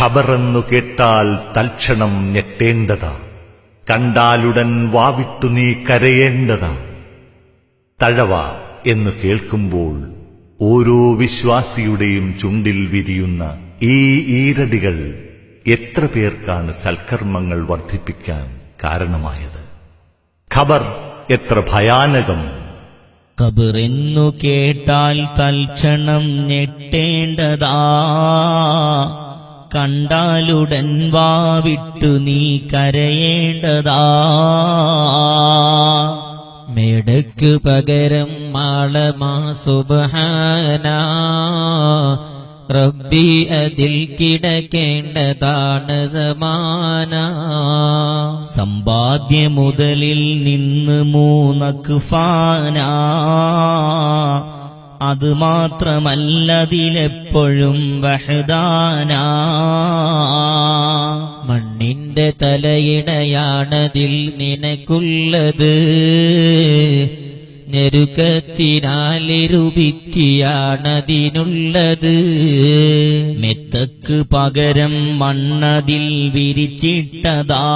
ഖബറെന്നു കേട്ടാൽ തൽക്ഷണം ഞെട്ടേണ്ടതാ. കണ്ടാലുടൻ വാവിട്ടു നീ കരയേണ്ടതാ. തഴവ എന്നു കേൾക്കുമ്പോൾ ഓരോ വിശ്വാസിയുടെയും ചുണ്ടിൽ വിരിയുന്ന ഈ ഈരടികൾ എത്ര പേർക്കാണ് സൽക്കർമ്മങ്ങൾ വർദ്ധിപ്പിക്കാൻ കാരണമായത്? ഖബർ എത്ര ഭയാനകം. കബറെന്നു കേട്ടാൽ തൽക്ഷണം ഞെട്ടേണ്ടതാ. കണ്ടാലുടൻ വാവിട്ടു നീ കരയേണ്ടതാ. മേടക്ക് പകരം മാളമാ സുബഹാന. റബ്ബി അതിൽ കിടക്കേണ്ടതാണ് സമാന. സമ്പാദ്യ മുതലിൽ നിന്ന് മൂന്നക്ക് ഫാന അത് മാത്രമല്ലതിലെപ്പോഴും വഹദാന. മണ്ണിന്റെ തലയിടയാണതിൽ നിനക്കുള്ളത്. ഞെരുക്കത്തിനാലിരുപിക്കിയാണതിനുള്ളത് മെത്തക്ക് പകരം മണ്ണതിൽ വിരിച്ചിട്ടതാ.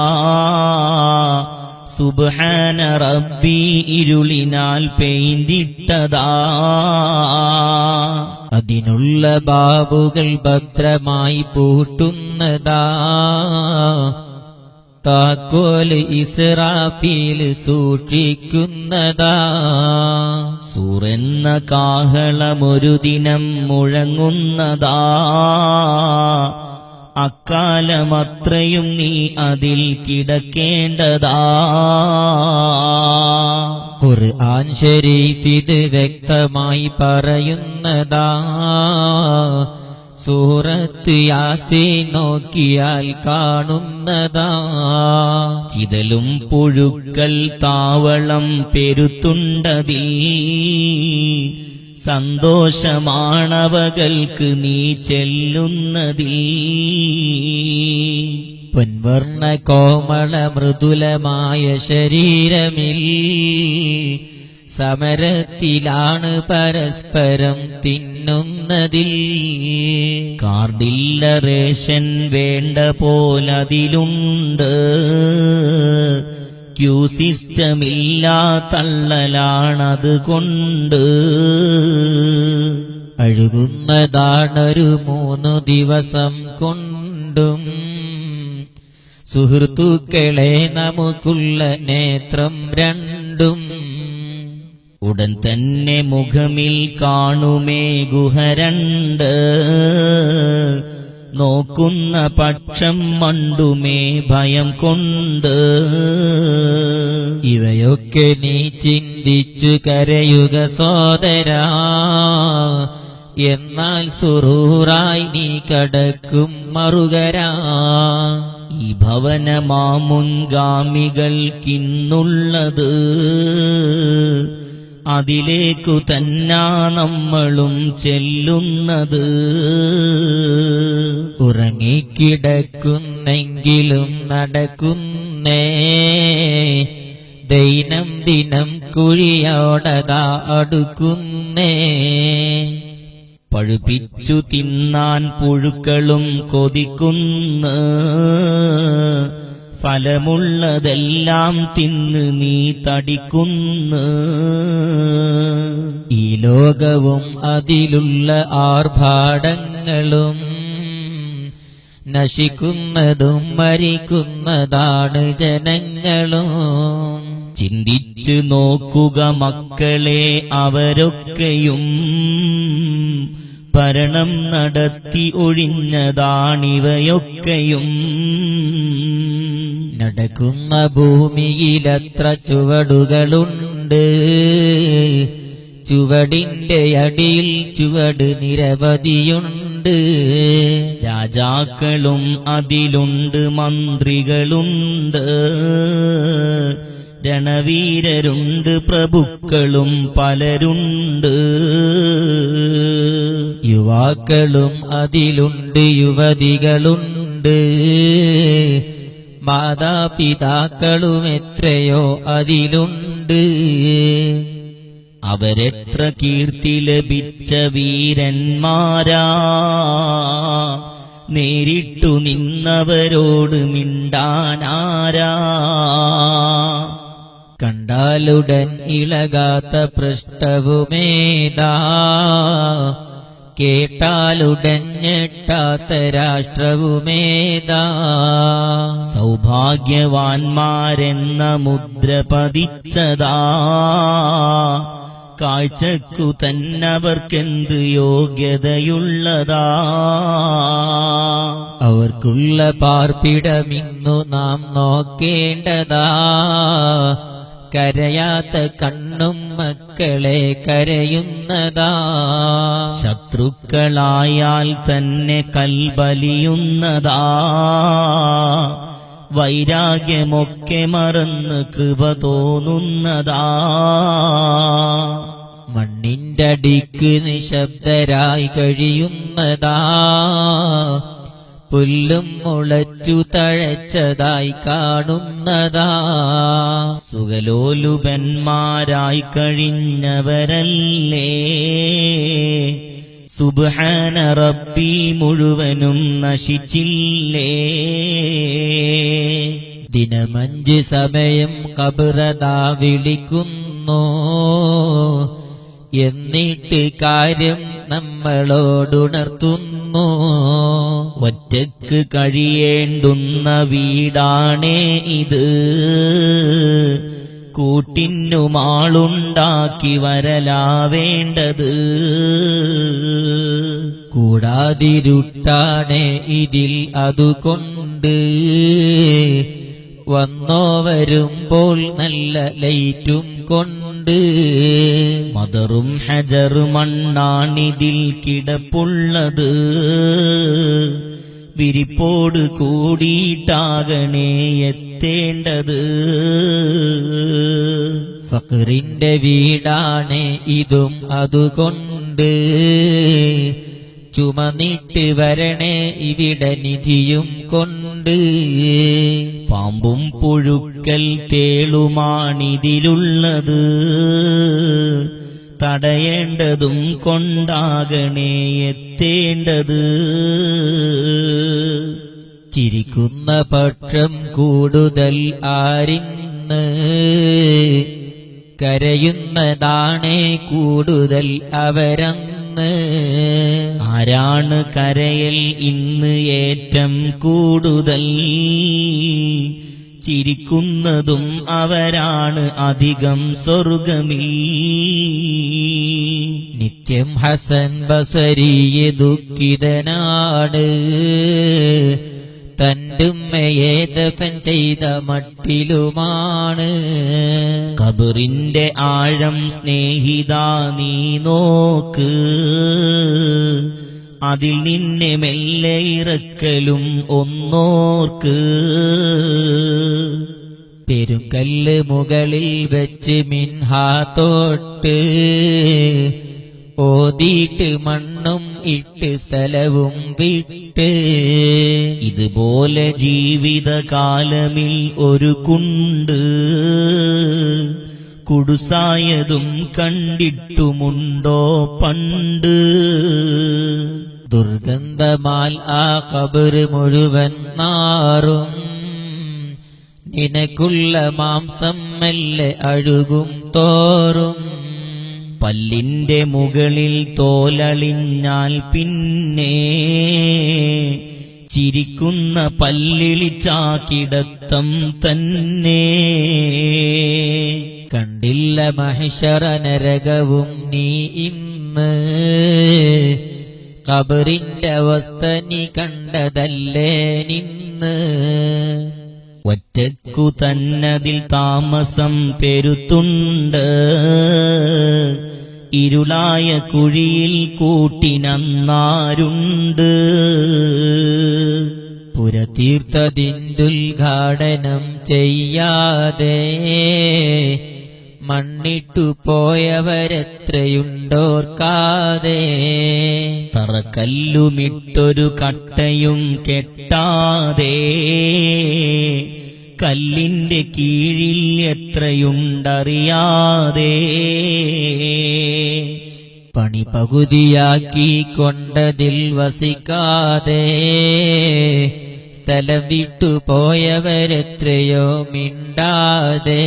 സുബ്ഹാന റബ്ബി ഇരുളിനാൽ പെയിന്റിട്ടതാ. അതിനുള്ള ബാബുകൾ ഭദ്രമായി പൂട്ടുന്നതാ. താക്കോൽ ഇസ്രാഫീൽ സൂക്ഷിക്കുന്നതാ. സൂറെന്ന കാഹളമൊരു ദിനം മുഴങ്ങുന്നതാ. അക്കാലമത്രയും നീ അതിൽ കിടക്കേണ്ടതാ. ഖുർആൻ ശരീഫ് ഇത് വ്യക്തമായി പറയുന്നതാ. സൂറത്ത് യാസി നോക്കിയാൽ കാണുന്നതാ. ചിതലും പുഴുക്കൾ താവളം പെരുത്തുണ്ടതിൽ സന്തോഷമാണവകൾക്ക് നീ ചെല്ലുന്നതിൽ. പൊൻവർണ കോമള മൃദുലമായ ശരീരമിൽ സമരത്തിലാണ് പരസ്പരം തിന്നുന്നതിൽ. കാർഡില്ല റേഷൻ വേണ്ട പോലതിലുണ്ട്. ക്യൂ സിസ്റ്റമില്ലാത്തള്ളലാണത് കൊണ്ട്. അഴുകുന്നതാണൊരു മൂന്നു ദിവസം കൊണ്ടും. സുഹൃത്തുക്കളെ നമുക്കുള്ള നേത്രം രണ്ടും. ഉടൻ തന്നെ മുഖമിൽ കാണുമേ ഗുഹരണ്ട് നോക്കുന്ന പക്ഷം മണ്ടുമേ ഭയം കൊണ്ട്. ഇവയൊക്കെ നീ ചിന്തിച്ചു കരയുക സോദരാ. എന്നാൽ സുറൂറായി നീ കടക്കും മറുകരാ. ഈ ഭവനമാമുൻഗാമികൾക്കിന്നുള്ളത് അതിലേക്കു തന്നാ നമ്മളും ചെല്ലുന്നത്. ഉറങ്ങിക്കിടക്കുന്നെങ്കിലും നടക്കുന്നേ. ദൈനം ദിനം കുഴിയോടതാ അടുക്കുന്നേ. പഴുപ്പിച്ചു തിന്നാൻ പുഴുക്കളും കൊതിക്കുന്നു. ഫലമുള്ളതെല്ലാം തിന്ന് നീ തടിക്കുന്നു. ഈ ലോകവും അതിലുള്ള ആർഭാടങ്ങളും നശിക്കുന്നതും മരിക്കുന്നതാണ് ജനങ്ങളും. ചിന്തിച്ചു നോക്കുക മക്കളെ അവരൊക്കെയും ഭരണം നടത്തി ഒഴിഞ്ഞതാണിവയൊക്കെയും. നടക്കുന്ന ഭൂമിയിലത്ര ചുവടുകളുണ്ട്. ചുവടിന്റെ അടിയിൽ ചുവട് നിരവധിയുണ്ട്. രാജാക്കളും അതിലുണ്ട് മന്ത്രികളുണ്ട്. രണവീരരുണ്ട് പ്രഭുക്കളും പലരുണ്ട്. യുവാക്കളും അതിലുണ്ട് യുവതികളുണ്ട്. മാതാപിതാക്കളും എത്രയോ അതിലുണ്ട്. അവരെത്ര കീർത്തി ലഭിച്ച വീരന്മാരാ. നേരിട്ടു നിന്നവരോട് മിണ്ടാനാരാ. കണ്ടാലുടൻ ഇളകാത്ത പൃഷ്ഠവുമേതാ. കേട്ടാലുടൻ ഞെട്ടാത്ത രാഷ്ട്രവുമേതാ സൗഭാഗ്യവാന്മാരെന്ന മുദ്ര പതിച്ചതാ. കാഴ്ചക്കു തന്നവർക്കെന്ത് യോഗ്യതയുള്ളതാ. അവർക്കുള്ള പാർപ്പിടമിന്നു നാം നോക്കേണ്ടതാ. കരയാത്ത കണ്ണും മക്കളെ കരയുന്നതാ. ശത്രുക്കളായാൽ തന്നെ കൽബലിയുന്നതാ. വൈരാഗ്യമൊക്കെ മറന്ന് കൃപ തോന്നുന്നതാ. മണ്ണിന്റെ അടിക്ക് നിശബ്ദരായി കഴിയുന്നതാ. പുല്ലും മുളച്ചു തഴച്ചതായി കാണുന്നതാ. സുഖലോലുപന്മാരായി കഴിഞ്ഞവരല്ലേ. സുബ്ഹാന റബ്ബി മുഴുവനും നശിച്ചില്ലേ. ദിനമഞ്ച് സമയം കബറതാ വിളിക്കുന്നു. എന്നിട്ട് കാര്യം നമ്മളോടുണർത്തുന്നു. ഒറ്റയ്ക്ക് കഴിയേണ്ടുന്ന വീടാണേ ഇത്. കൂട്ടിനുമാളുണ്ടാക്കി വരലാവേണ്ടത്. കൂടാതിരുട്ടാണേ ഇതിൽ അതുകൊണ്ട്. വന്നോ വരുമ്പോൾ നല്ല ലൈറ്റും കൊണ്ട്. മദറും ഹജറുമണ്ണാണിതിൽ കിടപ്പുള്ളത്. വിരിപ്പോട് കൂടിയിട്ടാകണേ എത്തേണ്ടത്. ഫക്റിന്റെ വീടാണ് ഇതും അതുകൊണ്ട്. ചുമന്നിട്ട് വരണേ ഇവിടെ നിധിയും കൊണ്ട്. പാമ്പും പുഴുക്കൽ തേളുമാണിതിലുള്ളത് തടയേണ്ടതും കൊണ്ടാകണേ എത്തേണ്ടത്. ചിരിക്കുന്ന പക്ഷം കൂടുതൽ ആരിന്ന്. കരയുന്നതാണേ കൂടുതൽ അവരന്ന്. ആരാണ് കരയൽ ഇന്ന് ഏറ്റം കൂടുതൽ? ചിരിക്കുന്നതും അവരാണ് അധികം സ്വർഗമിൽ. നിത്യം ഹസൻ ബസരിയെ ദുഃഖിതനാട് തന്റുമ്മയെ ദഫൻ ചെയ്ത മട്ടിലുമാണ്. കബറിന്റെ ആഴം സ്നേഹിതാ നീ നോക്ക്. അതിൽ നിന്നെ മെല്ലെ ഇറക്കലും ഒന്നോർക്ക്. പെരുങ്കല്ല് മുകളിൽ വെച്ച് മിൻഹാ തൊട്ട് ഓതിയിട്ട് മണ്ണും ഇട്ട് സ്ഥലവും വിട്ട്. ഇതുപോലെ ജീവിതകാലമിൽ ഒരു കുണ്ട് കുടുസായതും കണ്ടിട്ടുമുണ്ടോ പണ്ട്? ദുർഗന്ധമാൽ ആ കബറ് മുഴുവൻ നാറും. നിനക്കുള്ള മാംസം മെല്ലെ അഴുകും തോറും. പല്ലിന്റെ മുകളിൽ തോലളിഞ്ഞാൽ പിന്നെ ചിരിക്കുന്ന പല്ലിളിച്ചാക്കിടത്തം തന്നെ. കണ്ടില്ല മഹിഷറ നരകവും നീ ഇന്ന്. കബറിന്റെ അവസ്ഥ നീ കണ്ടതല്ലേ നിന്ന്? ഒറ്റക്കു തന്നതിൽ താമസം പെരുത്തുണ്ട്. ഇരുളായ കുഴിയിൽ കൂട്ടിനന്നാരുണ്ട്. പുരതീർത്തതിന്തുദ്ഘാടനം ചെയ്യാതെ മണ്ണിട്ടു പോയവരെത്രയുണ്ടോർക്കാതെ. തറക്കല്ലുമിട്ടൊരു കട്ടയും കെട്ടാതെ. കല്ലിന്റെ കീഴിൽ എത്രയുണ്ടറിയാതെ. പണി പകുതിയാക്കി കൊണ്ടതിൽ വസിക്കാതെ. സ്ഥലം വിട്ടു പോയവരെത്രയോ മിണ്ടാതെ.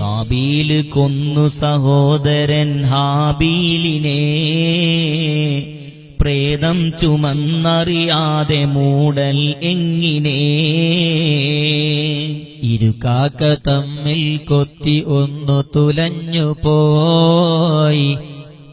കാബീൽ കൊന്നു സഹോദരൻ ഹാബീലിനെ. പ്രേതം ചുമന്നറിയാതെ മൂടൽ എങ്ങിനെ. ഇരുകാക്ക തമ്മിൽ കൊത്തി ഒന്നു തുലഞ്ഞു പോയി.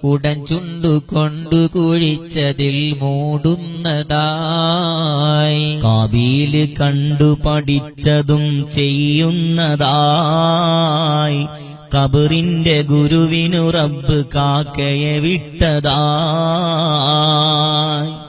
ഉടൻ ചുണ്ടുകൊണ്ടു കുഴിച്ചതിൽ മൂടുന്നതായി. കാബീൽ കണ്ടു പഠിച്ചതും ചെയ്യുന്നതായി. കബറിന്റെ ഗുരുവിനു റബ്ബ് കാക്കയെ വിട്ടതായി.